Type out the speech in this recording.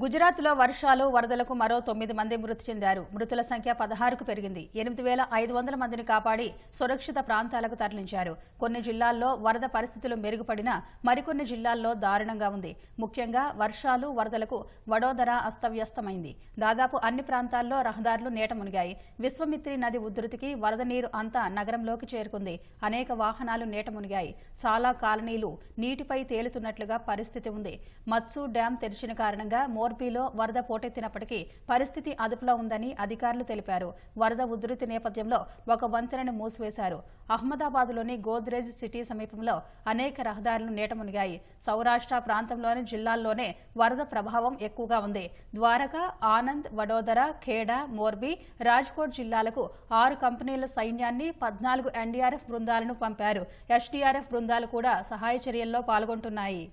గుజరాత్లో వర్షాలు వరదలకు మరో తొమ్మిది మంది మృతి చెందారు. మృతుల సంఖ్య పదహారుకు పెరిగింది. ఎనిమిది వేల ఐదు వందల మందిని కాపాడి సురక్షిత ప్రాంతాలకు తరలించారు. కొన్ని జిల్లాల్లో వరద పరిస్థితులు మెరుగుపడినా మరికొన్ని జిల్లాల్లో దారుణంగా ఉంది. ముఖ్యంగా వర్షాలు వరదలకు వడోదర అస్తవ్యస్తమైంది. దాదాపు అన్ని ప్రాంతాల్లో రహదారులు నీట మునిగాయి. విశ్వమిత్రి నది ఉధృతికి వరద నీరు అంతా నగరంలోకి చేరుకుంది. అనేక వాహనాలు నీట మునిగాయి. చాలా కాలనీలు నీటిపై తేలుతున్నట్లుగా పరిస్థితి ఉంది. మత్సు డ్యాం తెరిచిన కారణంగా మోర్బీలో వరద పోటెత్తినప్పటికీ పరిస్థితి అదుపులో ఉందని అధికారులు తెలిపారు. వరద ఉధృతి నేపథ్యంలో ఒక వంతెనను మూసివేశారు. అహ్మదాబాద్లోని గోద్రేజ్ సిటీ సమీపంలో అనేక రహదారులు నీటమునిగాయి. సౌరాష్ట్ర ప్రాంతంలోని జిల్లాల్లోనే వరద ప్రభావం ఎక్కువగా ఉంది. ద్వారకా ఆనంద్ వడోదర ఖేడా మోర్బీ రాజ్కోట్ జిల్లాలకు ఆరు కంపెనీల సైన్యాన్ని పద్నాలుగు ఎన్డీఆర్ఎఫ్ బృందాలను పంపారు. ఎస్డీఆర్ఎఫ్ బృందాలు కూడా సహాయ చర్యల్లో పాల్గొంటున్నాయి.